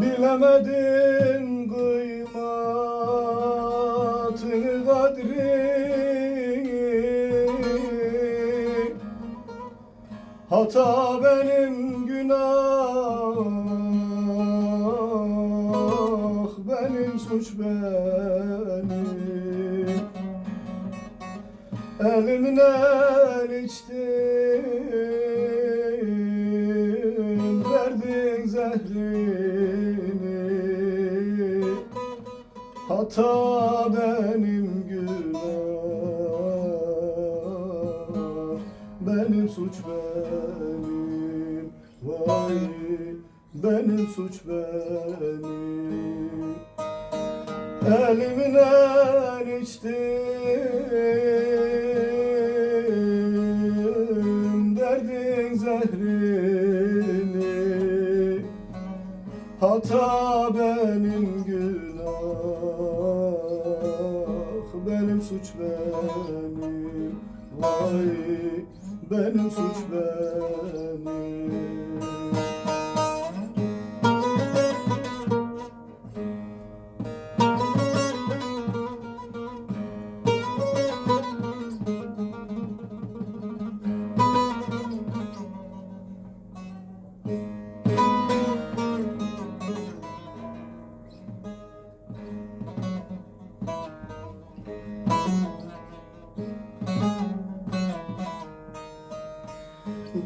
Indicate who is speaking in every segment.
Speaker 1: Bilemedin kıymatını kadrini Hata benim günah Benim suç benim. Elimden içtim Verdin zehrini Hata benim günah. Benim suç benim Vay. Benim suç benim. Elimden içtim Derdin zehrini. Hata benim günah Benim suç benim. Vay benim suç benim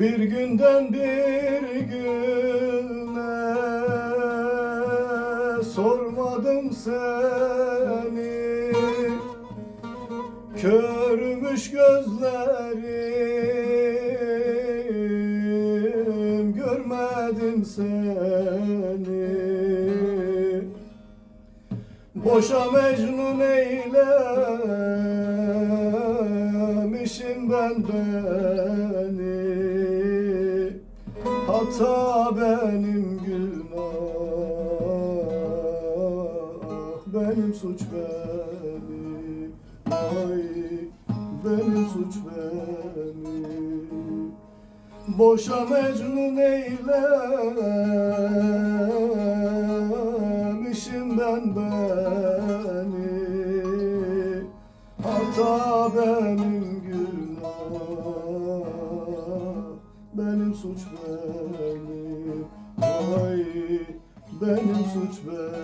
Speaker 1: Bir günden bir güne sormadım seni. Körmüş gözlerim görmedim seni. Boşa mecnun eylemişim ben beni Hata benim günah. Benim suç benim. Ay benim suç benim. Boşa mecnun eylemişim ben beni. Hata benim benim suç benim. Vay benim suç benim.